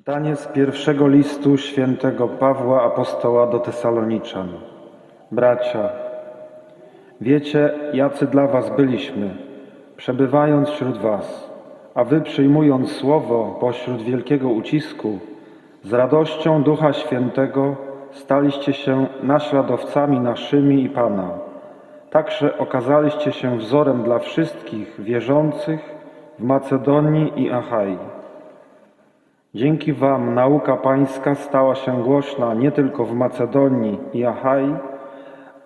Czytanie z pierwszego listu świętego Pawła Apostoła do Tesaloniczan. Bracia, wiecie, jacy dla was byliśmy, przebywając wśród was, a wy przyjmując słowo pośród wielkiego ucisku, z radością Ducha Świętego staliście się naśladowcami naszymi i Pana. Także okazaliście się wzorem dla wszystkich wierzących w Macedonii i Achai. Dzięki Wam nauka Pańska stała się głośna nie tylko w Macedonii i Achai,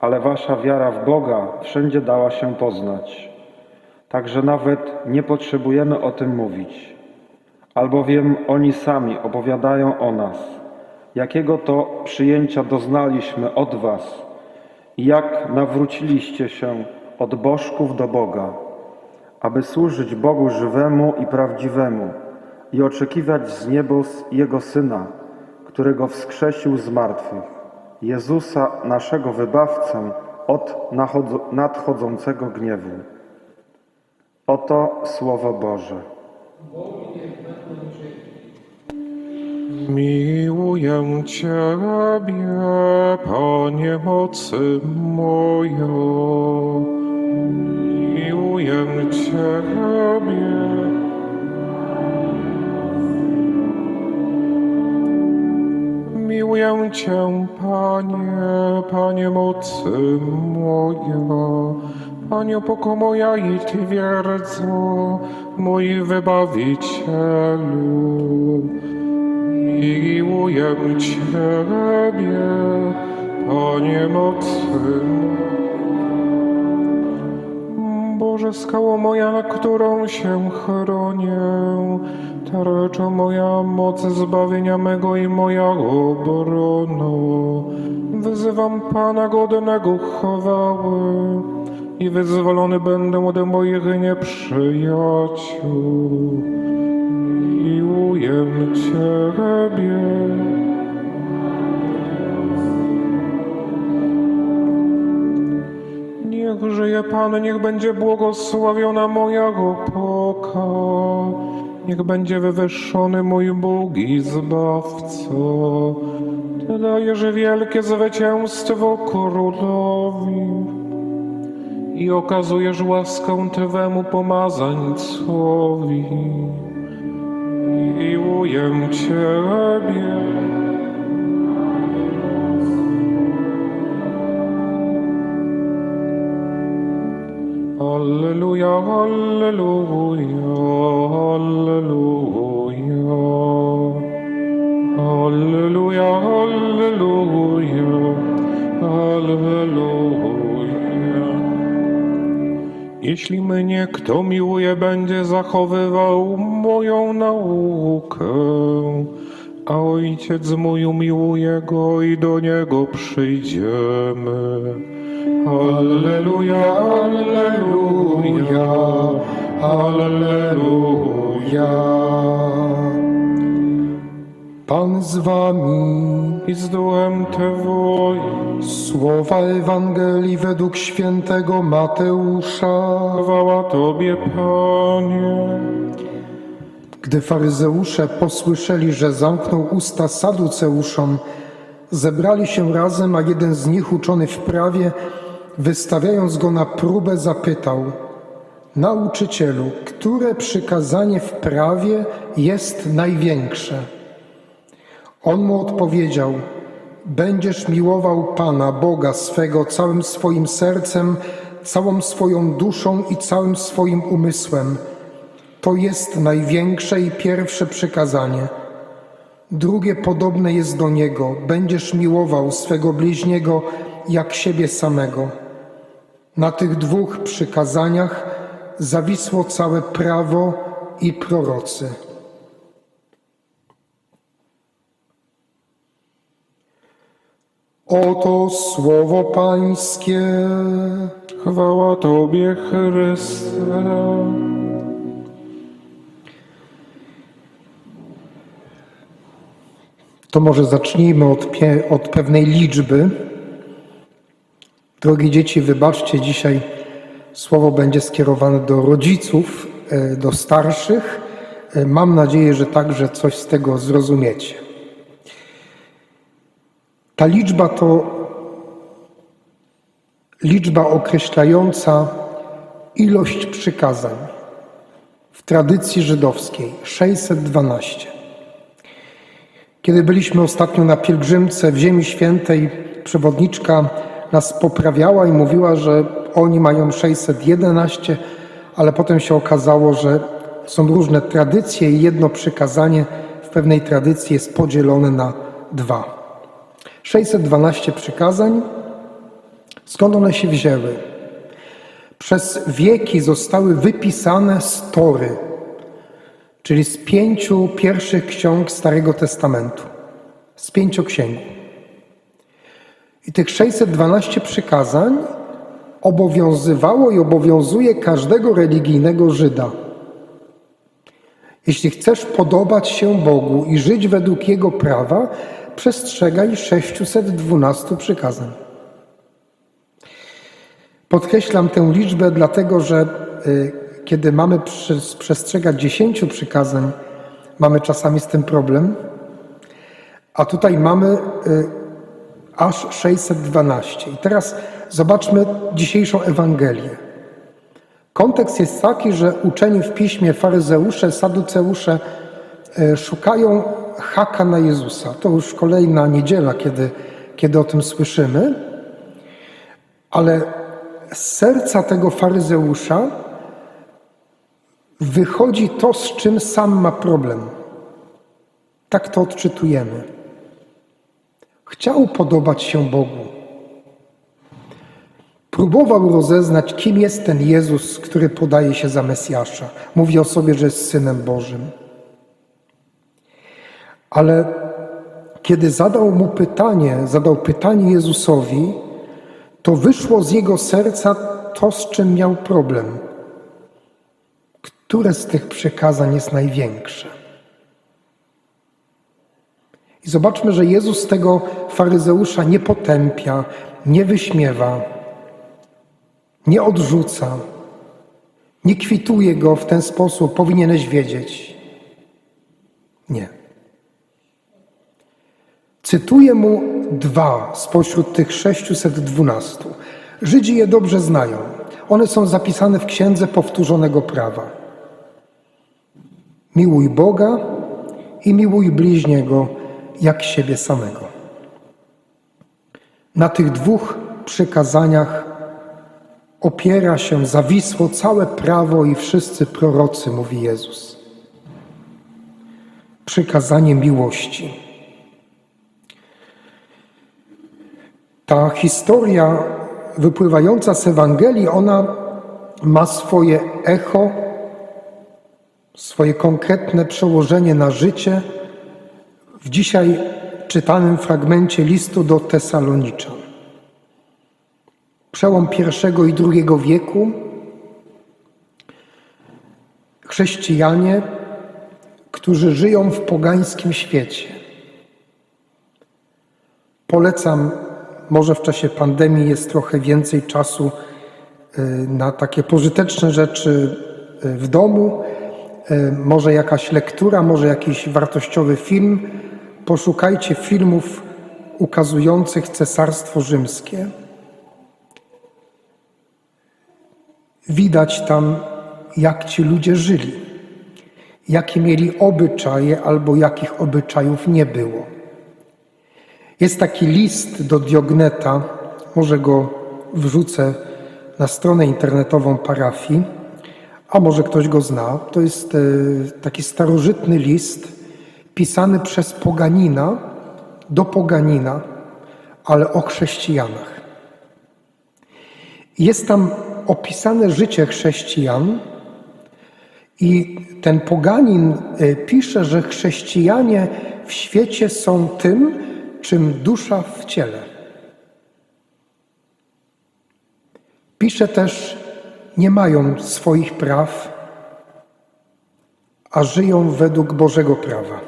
ale Wasza wiara w Boga wszędzie dała się poznać. Także nawet nie potrzebujemy o tym mówić, albowiem oni sami opowiadają o nas, jakiego to przyjęcia doznaliśmy od Was i jak nawróciliście się od bożków do Boga, aby służyć Bogu żywemu i prawdziwemu i oczekiwać z niebos Jego Syna, którego wskrzesił z martwych, Jezusa, naszego Wybawcę, od nadchodzącego gniewu. Oto Słowo Boże. Miłuję Ciebie, Panie mocy moja. Miłuję Ciebie. Miłuję Cię, Panie, Panie mocy moja. Panie poko moja i Twierdzo, mój Wybawicielu. Miłuję Ciebie, Panie mocy Boże, skało moja, na którą się chronię, tarczo moja, moc zbawienia mego i moja obrona. Wyzywam Pana godnego chwały i wyzwolony będę ode moich nieprzyjaciół. Miłuję Ciebie. Niech żyje Pan, niech będzie błogosławiona moja opoka. Niech będzie wywyższony mój Bóg i Zbawco. Ty dajesz wielkie zwycięstwo królowi i okazujesz łaskę Twemu pomazańcowi. Miłuję Ciebie. Alleluja, Alleluja, Alleluja. Alleluja, Alleluja, Alleluja. Jeśli mnie kto miłuje, będzie zachowywał moją naukę, a ojciec mój umiłuje go i do niego przyjdziemy. Alleluja, Alleluja, Alleluja. Pan z wami. I z duchem Twoim. Słowa Ewangelii według świętego Mateusza. Chwała Tobie, Panie. Gdy faryzeusze posłyszeli, że zamknął usta saduceuszom, zebrali się razem, a jeden z nich, uczony w prawie, wystawiając go na próbę, zapytał: Nauczycielu, które przykazanie w prawie jest największe? On mu odpowiedział: Będziesz miłował Pana, Boga swego, całym swoim sercem, całą swoją duszą i całym swoim umysłem. To jest największe i pierwsze przykazanie. Drugie podobne jest do niego: będziesz miłował swego bliźniego jak siebie samego. Na tych dwóch przykazaniach zawisło całe prawo i prorocy. Oto słowo Pańskie. Chwała Tobie, Chryste. To może zacznijmy od, od pewnej liczby. Drogie dzieci, wybaczcie, dzisiaj słowo będzie skierowane do rodziców, e, do starszych, y, mam nadzieję, że także coś z tego zrozumiecie. Ta liczba to liczba określająca ilość przykazań w tradycji żydowskiej 612. Kiedy byliśmy ostatnio na pielgrzymce w Ziemi Świętej, przewodniczka nas poprawiała i mówiła, że oni mają 611, ale potem się okazało, że są różne tradycje i jedno przykazanie w pewnej tradycji jest podzielone na dwa. 612 przykazań. Skąd one się wzięły? Przez wieki zostały wypisane z Tory, czyli z pięciu pierwszych ksiąg Starego Testamentu, z pięcioksięgu. I tych 612 przykazań obowiązywało i obowiązuje każdego religijnego Żyda. Jeśli chcesz podobać się Bogu i żyć według Jego prawa, przestrzegaj 612 przykazań. Podkreślam tę liczbę, dlatego że y, kiedy mamy przestrzegać 10 przykazań, mamy czasami z tym problem, a tutaj mamy y, aż 612. I teraz zobaczmy dzisiejszą Ewangelię. Kontekst jest taki, że uczeni w piśmie faryzeusze, saduceusze e, szukają haka na Jezusa. To już kolejna niedziela, kiedy, kiedy o tym słyszymy. Ale z serca tego faryzeusza wychodzi to, z czym sam ma problem. Tak to odczytujemy. Chciał podobać się Bogu. Próbował rozeznać, kim jest ten Jezus, który podaje się za Mesjasza. Mówi o sobie, że jest Synem Bożym. Ale kiedy zadał mu pytanie, zadał pytanie Jezusowi, to wyszło z jego serca to, z czym miał problem. Które z tych przykazań jest największe? I zobaczmy, że Jezus tego faryzeusza nie potępia, nie wyśmiewa, nie odrzuca, nie kwituje go w ten sposób, powinieneś wiedzieć. Nie. Cytuję mu dwa spośród tych 612. Żydzi je dobrze znają. One są zapisane w Księdze Powtórzonego Prawa. Miłuj Boga i miłuj bliźniego jak siebie samego. Na tych dwóch przykazaniach opiera się zawisło całe prawo i wszyscy prorocy, mówi Jezus. Przykazanie miłości. Ta historia wypływająca z Ewangelii, ona ma swoje echo, swoje konkretne przełożenie na życie w dzisiaj czytanym fragmencie listu do Tesaloniczan. Przełom I i II wieku chrześcijanie, którzy żyją w pogańskim świecie. Polecam, może w czasie pandemii jest trochę więcej czasu y, na takie pożyteczne rzeczy y, w domu, może jakaś lektura, może jakiś wartościowy film. Poszukajcie filmów ukazujących Cesarstwo Rzymskie. Widać tam, jak ci ludzie żyli, jakie mieli obyczaje albo jakich obyczajów nie było. Jest taki list do Diogneta, może go wrzucę na stronę internetową parafii, a może ktoś go zna. To jest e, taki starożytny list pisany przez poganina do poganina, ale o chrześcijanach. Jest tam opisane życie chrześcijan i ten poganin e, pisze, że chrześcijanie w świecie są tym, czym dusza w ciele. Pisze też, nie mają swoich praw, a żyją według Bożego prawa.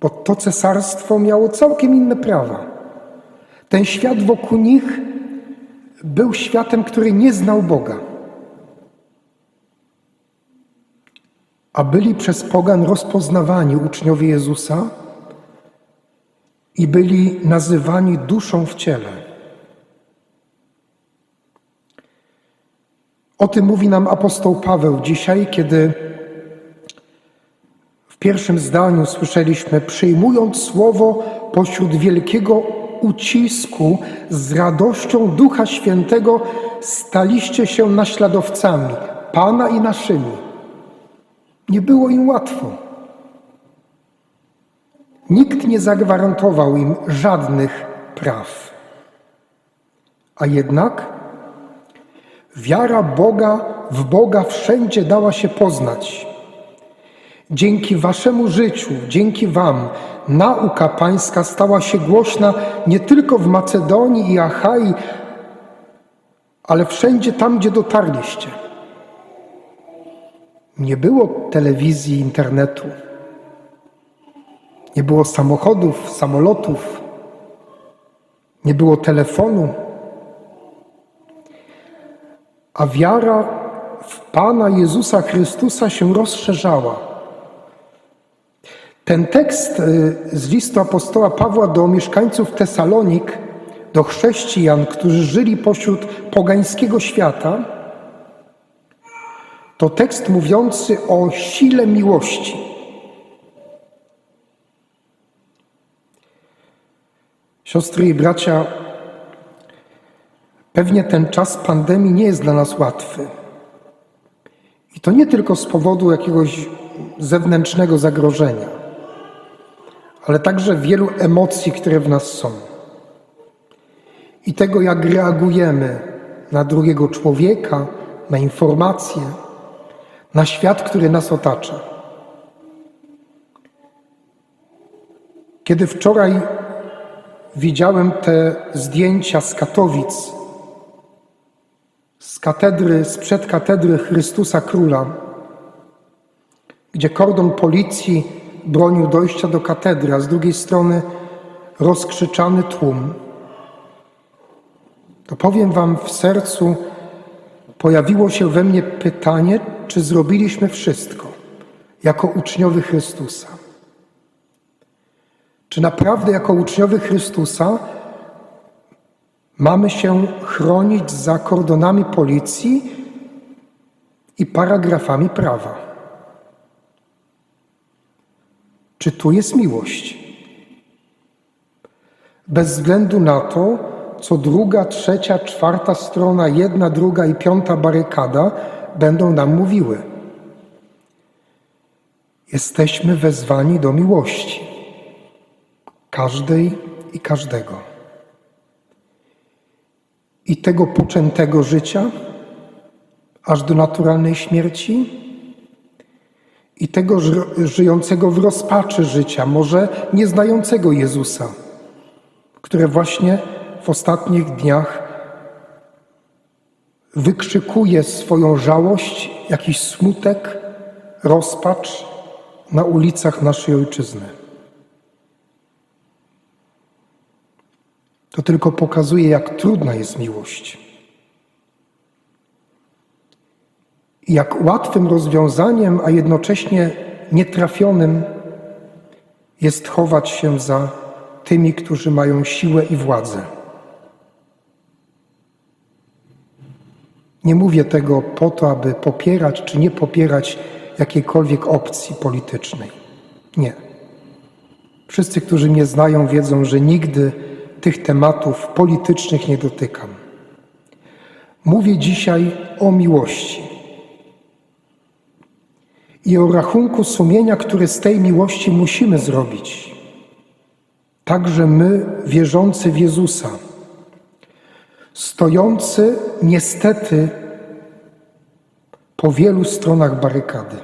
Bo to cesarstwo miało całkiem inne prawa. Ten świat wokół nich był światem, który nie znał Boga. a byli przez pogan rozpoznawani uczniowie Jezusa i byli nazywani duszą w ciele. O tym mówi nam apostoł Paweł dzisiaj, kiedy w pierwszym zdaniu słyszeliśmy: Przyjmując słowo pośród wielkiego ucisku, z radością Ducha Świętego staliście się naśladowcami Pana i naszymi. Nie było im łatwo. Nikt nie zagwarantował im żadnych praw. A jednak wiara Boga w Boga wszędzie dała się poznać. Dzięki waszemu życiu, dzięki wam, nauka pańska stała się głośna nie tylko w Macedonii i Achai, ale wszędzie tam, gdzie dotarliście. Nie było telewizji, internetu. Nie było samochodów, samolotów. Nie było telefonu. A wiara w Pana Jezusa Chrystusa się rozszerzała. Ten tekst y, z listu apostoła Pawła do mieszkańców Tesalonik, do chrześcijan, którzy żyli pośród pogańskiego świata, to tekst mówiący o sile miłości. Siostry i bracia, pewnie ten czas pandemii nie jest dla nas łatwy. I to nie tylko z powodu jakiegoś zewnętrznego zagrożenia, ale także wielu emocji, które w nas są. I tego, jak reagujemy na drugiego człowieka, na informacje, na świat, który nas otacza. Kiedy wczoraj widziałem te zdjęcia z Katowic, z katedry, sprzed katedry Chrystusa Króla, gdzie kordon policji bronił dojścia do katedry, a z drugiej strony rozkrzyczany tłum, to powiem Wam, w sercu pojawiło się we mnie pytanie, czy zrobiliśmy wszystko jako uczniowie Chrystusa. Czy naprawdę jako uczniowie Chrystusa mamy się chronić za kordonami policji i paragrafami prawa? Czy tu jest miłość? Bez względu na to, co druga, trzecia, czwarta strona, jedna, druga i piąta barykada będą nam mówiły. Jesteśmy wezwani do miłości każdej i każdego. I tego poczętego życia, aż do naturalnej śmierci, i tego ży- żyjącego w rozpaczy życia, może nie znającego Jezusa, które właśnie w ostatnich dniach wykrzykuje swoją żałość, jakiś smutek, rozpacz na ulicach naszej ojczyzny. To tylko pokazuje, jak trudna jest miłość. I jak łatwym rozwiązaniem, a jednocześnie nietrafionym jest chować się za tymi, którzy mają siłę i władzę. Nie mówię tego po to, aby popierać czy nie popierać jakiejkolwiek opcji politycznej. Nie. Wszyscy, którzy mnie znają, wiedzą, że nigdy tych tematów politycznych nie dotykam. Mówię dzisiaj o miłości i o rachunku sumienia, który z tej miłości musimy zrobić. Także my, wierzący w Jezusa, stojący niestety po wielu stronach barykady.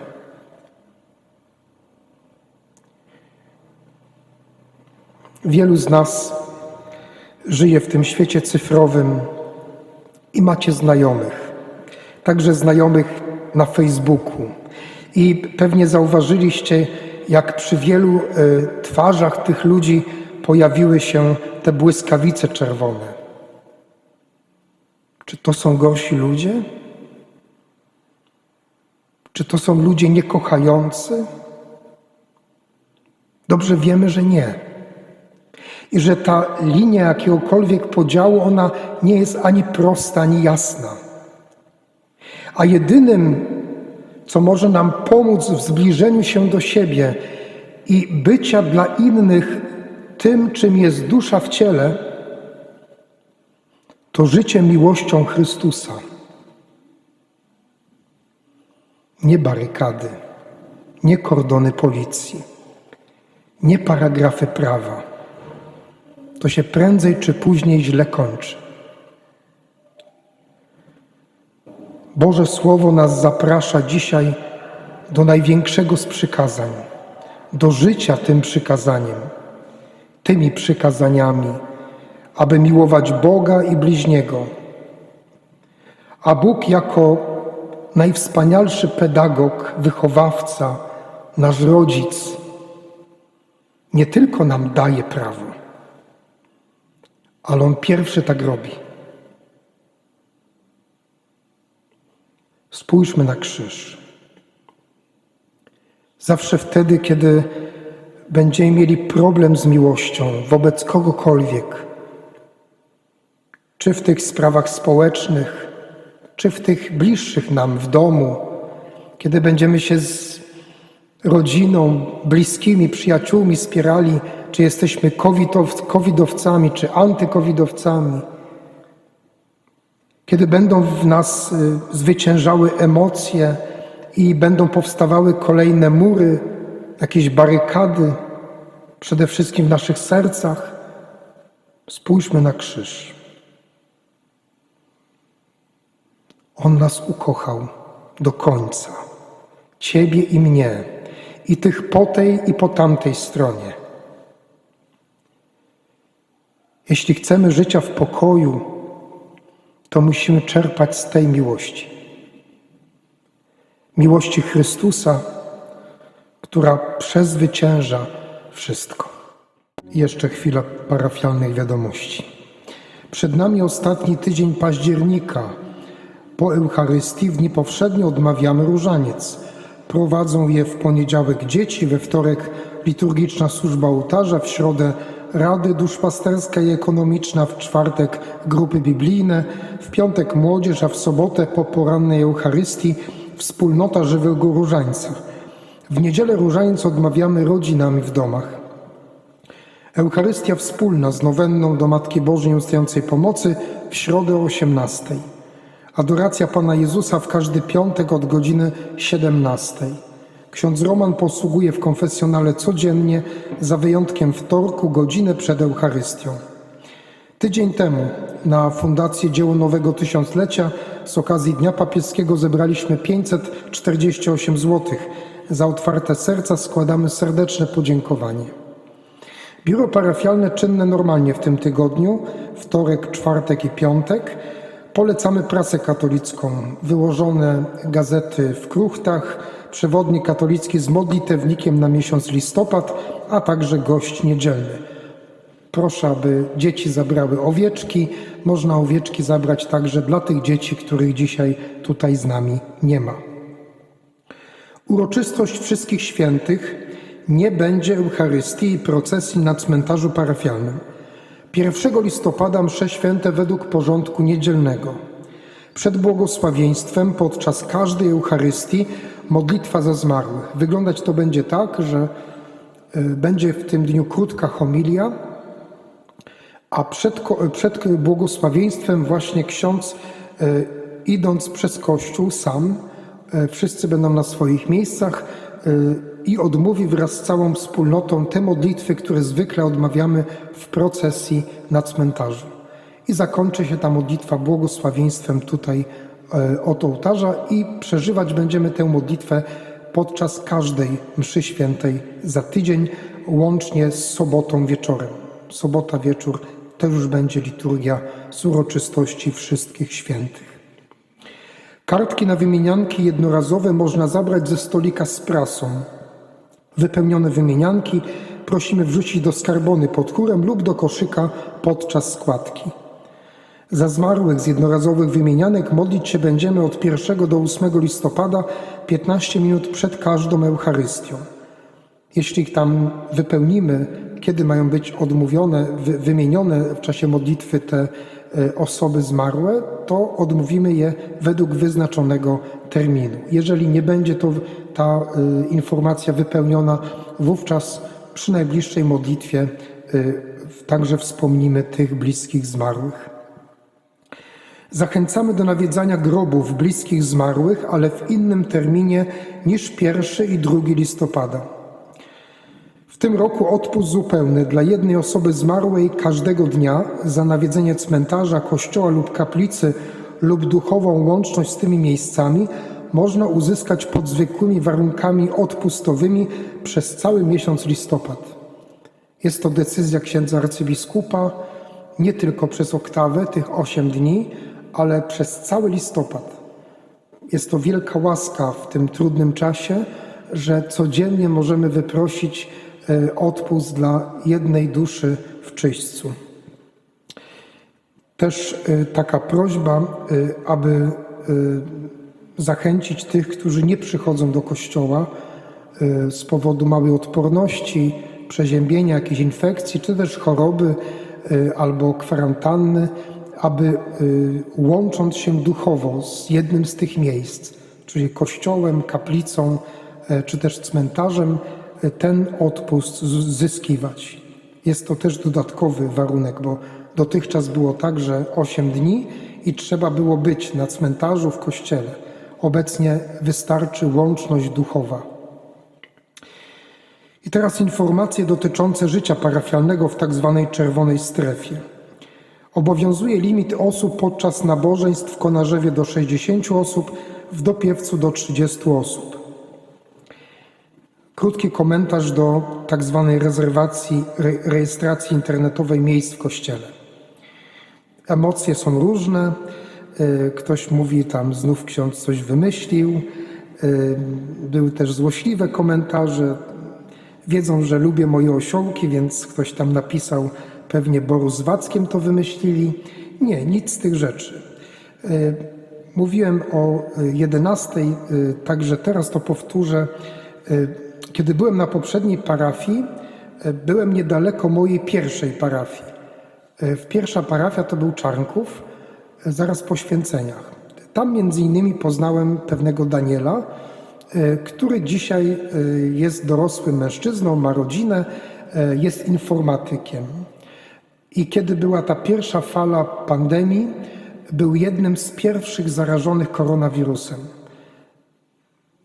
Wielu z nas żyje w tym świecie cyfrowym i macie znajomych, także znajomych na Facebooku. I pewnie zauważyliście, jak przy wielu y, twarzach tych ludzi pojawiły się te błyskawice czerwone. Czy to są gorsi ludzie? Czy to są ludzie niekochający? Dobrze wiemy, że nie. I że ta linia jakiegokolwiek podziału, ona nie jest ani prosta, ani jasna. A jedynym, co może nam pomóc w zbliżeniu się do siebie i bycia dla innych tym, czym jest dusza w ciele, to życie miłością Chrystusa. Nie barykady, nie kordony policji, nie paragrafy prawa. To się prędzej czy później źle kończy. Boże Słowo nas zaprasza dzisiaj do największego z przykazań, do życia tym przykazaniem, tymi przykazaniami, aby miłować Boga i bliźniego. A Bóg jako najwspanialszy pedagog, wychowawca, nasz rodzic, nie tylko nam daje prawo, ale On pierwszy tak robi. Spójrzmy na krzyż. Zawsze wtedy, kiedy będziemy mieli problem z miłością wobec kogokolwiek, czy w tych sprawach społecznych, czy w tych bliższych nam w domu, kiedy będziemy się z rodziną, bliskimi, przyjaciółmi spierali, czy jesteśmy covidow- covidowcami, czy antykowidowcami, kiedy będą w nas y, zwyciężały emocje i będą powstawały kolejne mury, jakieś barykady, przede wszystkim w naszych sercach, spójrzmy na krzyż. On nas ukochał do końca, Ciebie i mnie, i tych po tej i po tamtej stronie. Jeśli chcemy życia w pokoju, to musimy czerpać z tej miłości. Miłości Chrystusa, która przezwycięża wszystko. Jeszcze chwila parafialnych wiadomości. Przed nami ostatni tydzień października. Po Eucharystii w dni powszednie odmawiamy różaniec. Prowadzą je w poniedziałek dzieci, we wtorek liturgiczna służba ołtarza, w środę Rady Duszpasterska i Ekonomiczna, w czwartek grupy biblijne, w piątek młodzież, a w sobotę po porannej Eucharystii wspólnota żywego różańca. W niedzielę różańc odmawiamy rodzinami w domach. Eucharystia wspólna z nowenną do Matki Bożej Nieustającej Pomocy w środę o 18. Adoracja Pana Jezusa w każdy piątek od godziny 17. Ksiądz Roman posługuje w konfesjonale codziennie, za wyjątkiem wtorku, godzinę przed Eucharystią. Tydzień temu na Fundację Dzieło Nowego Tysiąclecia z okazji Dnia Papieskiego zebraliśmy 548 zł. Za otwarte serca składamy serdeczne podziękowanie. Biuro parafialne czynne normalnie w tym tygodniu, wtorek, czwartek i piątek. Polecamy prasę katolicką, wyłożone gazety w kruchtach, przewodnik katolicki z modlitewnikiem na miesiąc listopad, a także gość niedzielny. Proszę, aby dzieci zabrały owieczki. Można owieczki zabrać także dla tych dzieci, których dzisiaj tutaj z nami nie ma. Uroczystość Wszystkich Świętych nie będzie Eucharystii i procesji na cmentarzu parafialnym. 1 listopada msze święte według porządku niedzielnego. Przed błogosławieństwem podczas każdej Eucharystii modlitwa za zmarłych. Wyglądać to będzie tak, że y, będzie w tym dniu krótka homilia, a przed, przed błogosławieństwem właśnie ksiądz, e, idąc przez kościół sam, e, wszyscy będą na swoich miejscach e, i odmówi wraz z całą wspólnotą te modlitwy, które zwykle odmawiamy w procesji na cmentarzu. I zakończy się ta modlitwa błogosławieństwem tutaj e, od ołtarza i przeżywać będziemy tę modlitwę podczas każdej mszy świętej za tydzień, łącznie z sobotą wieczorem. Sobota wieczór to już będzie liturgia z uroczystości wszystkich świętych. Kartki na wymienianki jednorazowe można zabrać ze stolika z prasą. Wypełnione wymienianki prosimy wrzucić do skarbony pod chórem lub do koszyka podczas składki. Za zmarłych z jednorazowych wymienianek modlić się będziemy od 1 do 8 listopada 15 minut przed każdą Eucharystią. Jeśli ich tam wypełnimy, kiedy mają być odmówione, wy, wymienione w czasie modlitwy te e, osoby zmarłe, to odmówimy je według wyznaczonego terminu. Jeżeli nie będzie to ta e, informacja wypełniona, wówczas przy najbliższej modlitwie e, także wspomnimy tych bliskich zmarłych. Zachęcamy do nawiedzania grobów bliskich zmarłych, ale w innym terminie niż 1 i 2 listopada. W tym roku odpust zupełny dla jednej osoby zmarłej każdego dnia za nawiedzenie cmentarza, kościoła lub kaplicy lub duchową łączność z tymi miejscami można uzyskać pod zwykłymi warunkami odpustowymi przez cały miesiąc listopad. Jest to decyzja księdza arcybiskupa nie tylko przez oktawę, tych 8 dni, ale przez cały listopad. Jest to wielka łaska w tym trudnym czasie, że codziennie możemy wyprosić e, odpust dla jednej duszy w czyśćcu. Też e, taka prośba, e, aby zachęcić tych, którzy nie przychodzą do kościoła z powodu małej odporności, przeziębienia, jakiejś infekcji, czy też choroby albo kwarantanny, aby e, łącząc się duchowo z jednym z tych miejsc, czyli kościołem, kaplicą, e, czy też cmentarzem, e, ten odpust zyskiwać. Jest to też dodatkowy warunek, bo dotychczas było tak, że 8 dni i trzeba było być na cmentarzu w kościele. Obecnie wystarczy łączność duchowa. I teraz informacje dotyczące życia parafialnego w tak zwanej czerwonej strefie. Obowiązuje limit osób podczas nabożeństw w Konarzewie do 60 osób, w Dopiewcu do 30 osób. Krótki komentarz do tak zwanej rezerwacji, re, rejestracji internetowej miejsc w kościele. Emocje są różne. Y, Ktoś mówi tam, znów ksiądz coś wymyślił. Y, Były też złośliwe komentarze. Wiedzą, że lubię moje osiołki, więc ktoś tam napisał, pewnie Boru z Wackiem to wymyślili. Nie, nic z tych rzeczy. Y, Mówiłem o y, 11, y, także teraz to powtórzę. Kiedy byłem na poprzedniej parafii, byłem niedaleko mojej pierwszej parafii. Pierwsza parafia to był Czarnków, zaraz po święceniach. Tam między innymi poznałem pewnego Daniela, który dzisiaj jest dorosłym mężczyzną, ma rodzinę, jest informatykiem. I kiedy była ta pierwsza fala pandemii, był jednym z pierwszych zarażonych koronawirusem.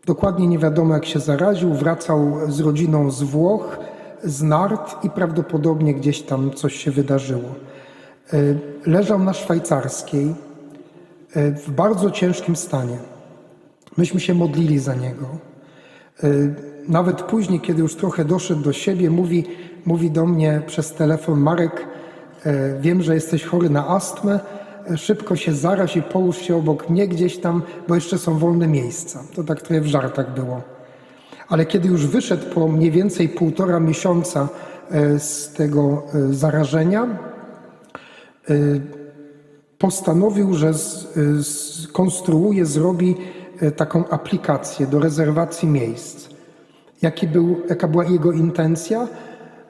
Dokładnie nie wiadomo, jak się zaraził. Wracał z rodziną z Włoch, z Nart i prawdopodobnie gdzieś tam coś się wydarzyło. Y, Leżał na szwajcarskiej y, w bardzo ciężkim stanie. Myśmy się modlili za niego. Y, Nawet później, kiedy już trochę doszedł do siebie, mówi, mówi do mnie przez telefon: Marek, wiem, że jesteś chory na astmę. y, Szybko się zaraź i połóż się obok mnie gdzieś tam, bo jeszcze są wolne miejsca. To tak trochę w żartach było. Ale kiedy już wyszedł po mniej więcej półtora miesiąca y, z tego zarażenia, postanowił, że skonstruuje, zrobi taką aplikację do rezerwacji miejsc. Jaki był, jaka była jego intencja?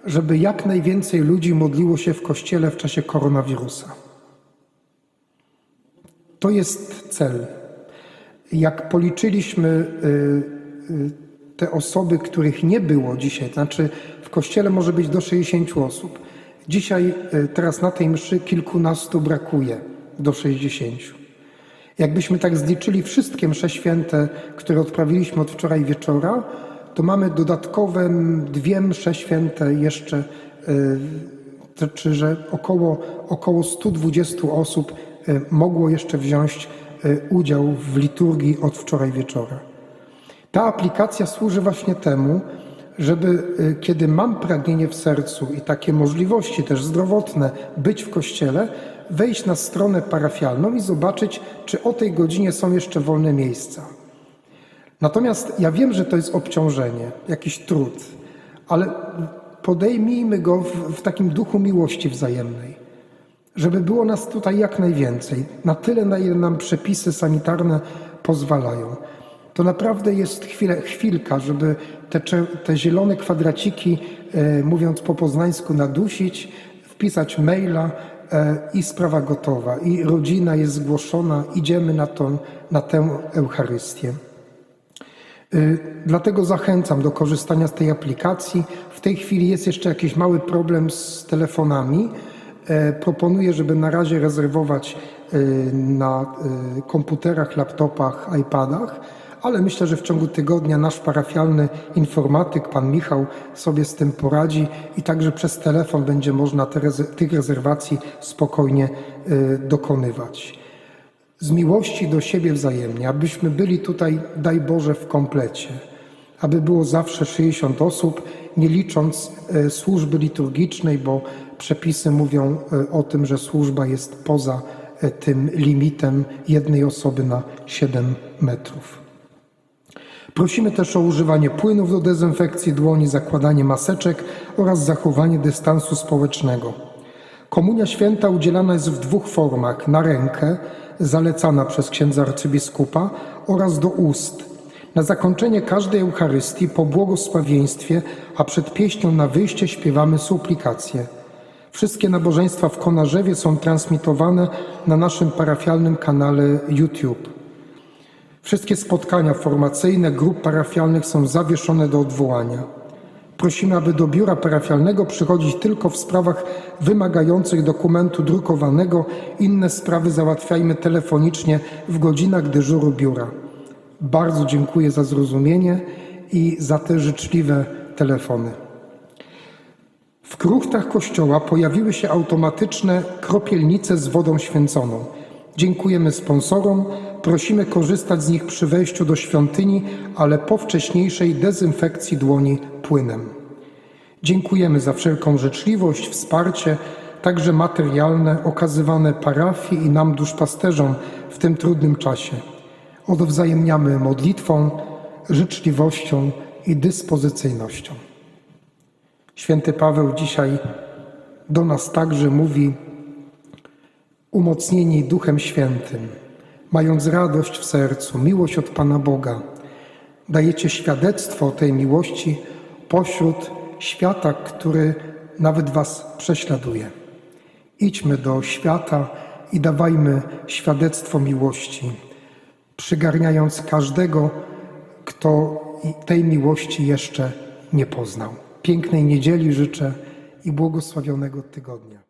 Żeby jak najwięcej ludzi modliło się w kościele w czasie koronawirusa. To jest cel. Jak policzyliśmy y, y, te osoby, których nie było dzisiaj, to znaczy w kościele może być do 60 osób. Dzisiaj, y, teraz na tej mszy kilkunastu brakuje do 60. Jakbyśmy tak zliczyli wszystkie msze święte, które odprawiliśmy od wczoraj wieczora, to mamy dodatkowe dwie msze święte jeszcze, to czy że około, około 120 osób y, mogło jeszcze wziąć y, udział w liturgii od wczoraj wieczora. Ta aplikacja służy właśnie temu, żeby kiedy mam pragnienie w sercu i takie możliwości też zdrowotne być w kościele, wejść na stronę parafialną i zobaczyć, czy o tej godzinie są jeszcze wolne miejsca. Natomiast ja wiem, że to jest obciążenie, jakiś trud, ale podejmijmy go w, w takim duchu miłości wzajemnej, żeby było nas tutaj jak najwięcej, na tyle, na ile nam przepisy sanitarne pozwalają. To naprawdę jest chwilę, chwilka, żeby te, te zielone kwadraciki, e, mówiąc po poznańsku, nadusić, wpisać maila e, i sprawa gotowa. I rodzina jest zgłoszona, idziemy na, tą, na tę Eucharystię. Y, Dlatego zachęcam do korzystania z tej aplikacji. W tej chwili jest jeszcze jakiś mały problem z telefonami. E, Proponuję, żeby na razie rezerwować y, na y, komputerach, laptopach, iPadach, ale myślę, że w ciągu tygodnia nasz parafialny informatyk, pan Michał, sobie z tym poradzi i także przez telefon będzie można te tych rezerwacji spokojnie y, dokonywać z miłości do siebie wzajemnie, abyśmy byli tutaj, daj Boże, w komplecie, aby było zawsze 60 osób, nie licząc e, służby liturgicznej, bo przepisy mówią e, o tym, że służba jest poza e, tym limitem jednej osoby na 7 metrów. Prosimy też o używanie płynów do dezynfekcji dłoni, zakładanie maseczek oraz zachowanie dystansu społecznego. Komunia święta udzielana jest w dwóch formach: na rękę, zalecana przez księdza arcybiskupa, oraz do ust. Na zakończenie każdej Eucharystii po błogosławieństwie, a przed pieśnią na wyjście śpiewamy suplikację. Wszystkie nabożeństwa w Konarzewie są transmitowane na naszym parafialnym kanale YouTube. Wszystkie spotkania formacyjne grup parafialnych są zawieszone do odwołania. Prosimy, aby do biura parafialnego przychodzić tylko w sprawach wymagających dokumentu drukowanego. Inne sprawy załatwiajmy telefonicznie w godzinach dyżuru biura. Bardzo dziękuję za zrozumienie i za te życzliwe telefony. W kruchtach kościoła pojawiły się automatyczne kropielnice z wodą święconą. Dziękujemy sponsorom, prosimy korzystać z nich przy wejściu do świątyni, ale po wcześniejszej dezynfekcji dłoni płynem. Dziękujemy za wszelką życzliwość, wsparcie, także materialne, okazywane parafii i nam duszpasterzom w tym trudnym czasie. Odwzajemniamy modlitwą, życzliwością i dyspozycyjnością. Święty Paweł dzisiaj do nas także mówi: umocnieni Duchem Świętym, mając radość w sercu, miłość od Pana Boga, dajecie świadectwo tej miłości pośród świata, który nawet Was prześladuje. Idźmy do świata i dawajmy świadectwo miłości, przygarniając każdego, kto tej miłości jeszcze nie poznał. Pięknej niedzieli życzę i błogosławionego tygodnia.